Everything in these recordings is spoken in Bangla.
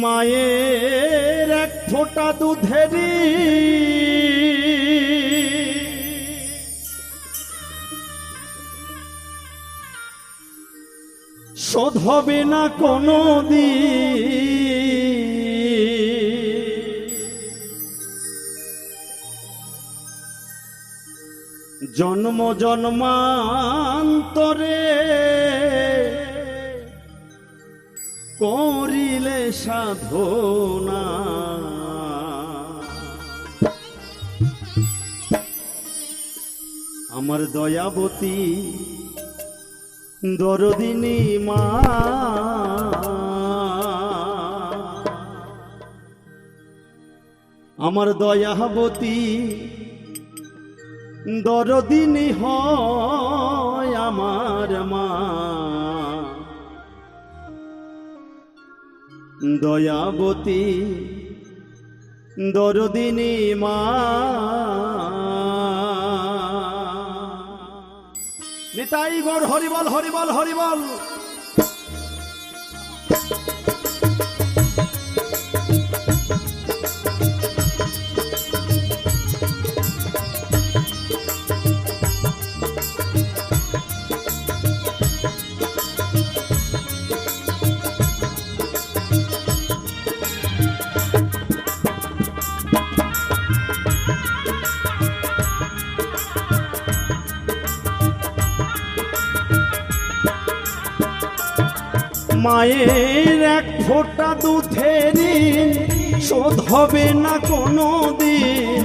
মায়ের এক ফোঁটা দুধেরি শোধ হবে না কোনো জন্ম জন্মান্তরে করিলে সাধনা। আমার দয়াবতী দরদিনী মা। আমার দয়াবতী দরদিনী হয় আমার মা। দয়াবতী দরদিনী মা। নিতাই গড় হরিবল হরিবল হরিবল। মায়ের এক ফোঁটা দুধের শোধ হবে না কোনো দিন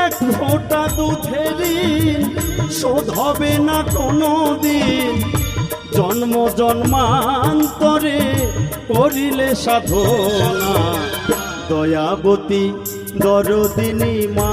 এক ফোঁটা দুধের শোধ হবে না কোনো দিন জন্ম জন্মান্তরে করিলে সাধনা। দয়াবতী দরদিনী মা।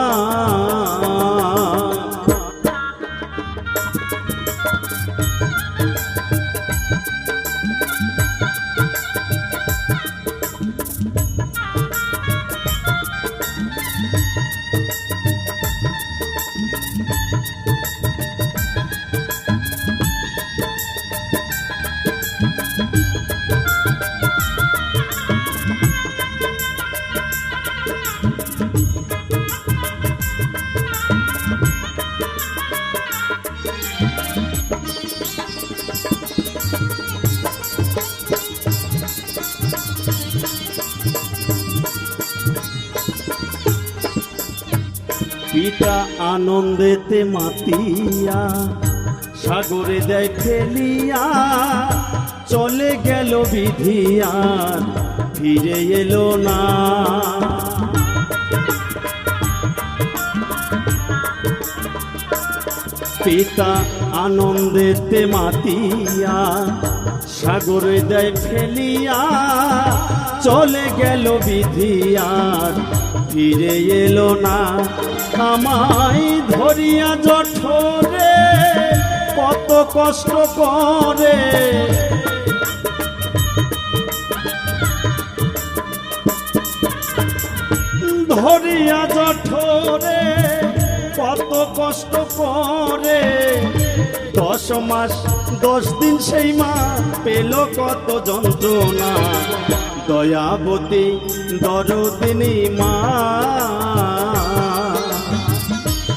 পিতা আনন্দেতে মাতিয়া, সাগরে দেয় ফেলিয়া চলে গেল বিধিয়া, ফিরে এলো না। পিতা আনন্দেতে মাতিয়া, সাগরে দেয় ফেলিয়া চলে গেল বিধিয়ার ফিরে এলো না। আমায় ধরিয়া জঠরে, কত কষ্ট করে। ধরিয়া জঠরে, কত কষ্ট করে। দশ মাস, দশ দিন সেই মা পেল কত যন্ত্রণা। দয়াবতী দরদিনী মা।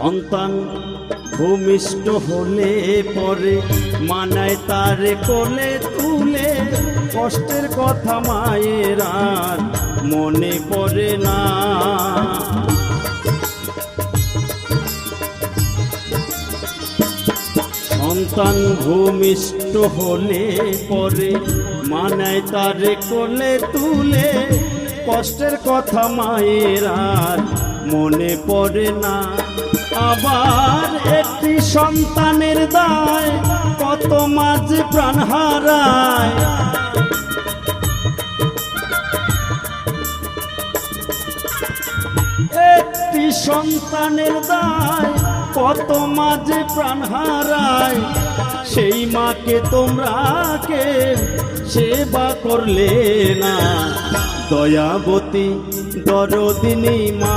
সন্তান ভূমিষ্ঠ হলে পরে মানায় তারে কোলে তুলে। কষ্টের কথা মায়ের আর মনে পড়ে না। সন্তান ভূমিষ্ঠ হলে পরে মানায় তারে কোলে তুলে। কষ্টের কথা মায়ের আর মনে পড়ে না। আবার একটি সন্তানের দায়, কত মাঝে প্রাণ হারায়। একটি সন্তানের দায়, কত মাঝে প্রাণ হারায়। সেই মাকে তোমরা কে সেবা করলে না। দয়াবতী দরদিনী মা।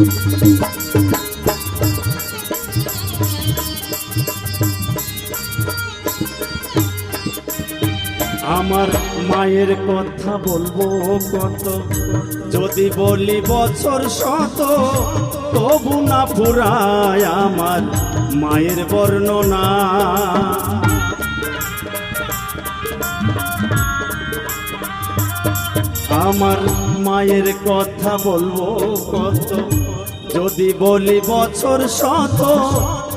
আমার মায়ের কথা বলব কত? যদি বলি বছর শত, তবু না ফুরায় আমার মায়ের বর্ণনা। আমার মায়ের কথা বলব কত? যদি বলি বছর শত,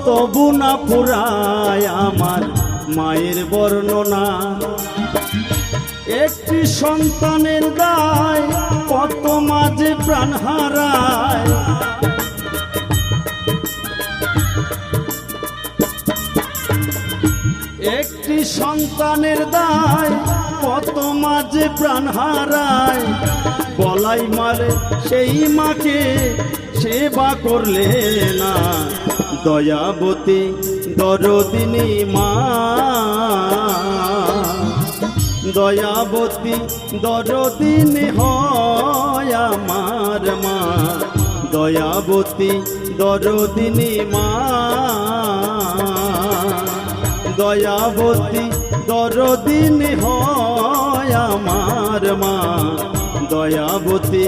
তবু না পুরায় আমার মায়ের বর্ণনা। একটি সন্তানের দায় কত মাঝে প্রাণ হারায়। একটি সন্তানের দায় কত মাঝে প্রাণ হারায়। বলাই মারে সেই মাকে সেবা করলে না। দয়াবতী দরদিনী মা। দয়াবতী দরদিনী হয় আমার মা। দয়াবতী দরদিনী মা। দয়াবতী দরদিনী হয় আমার মা। দয়াবতী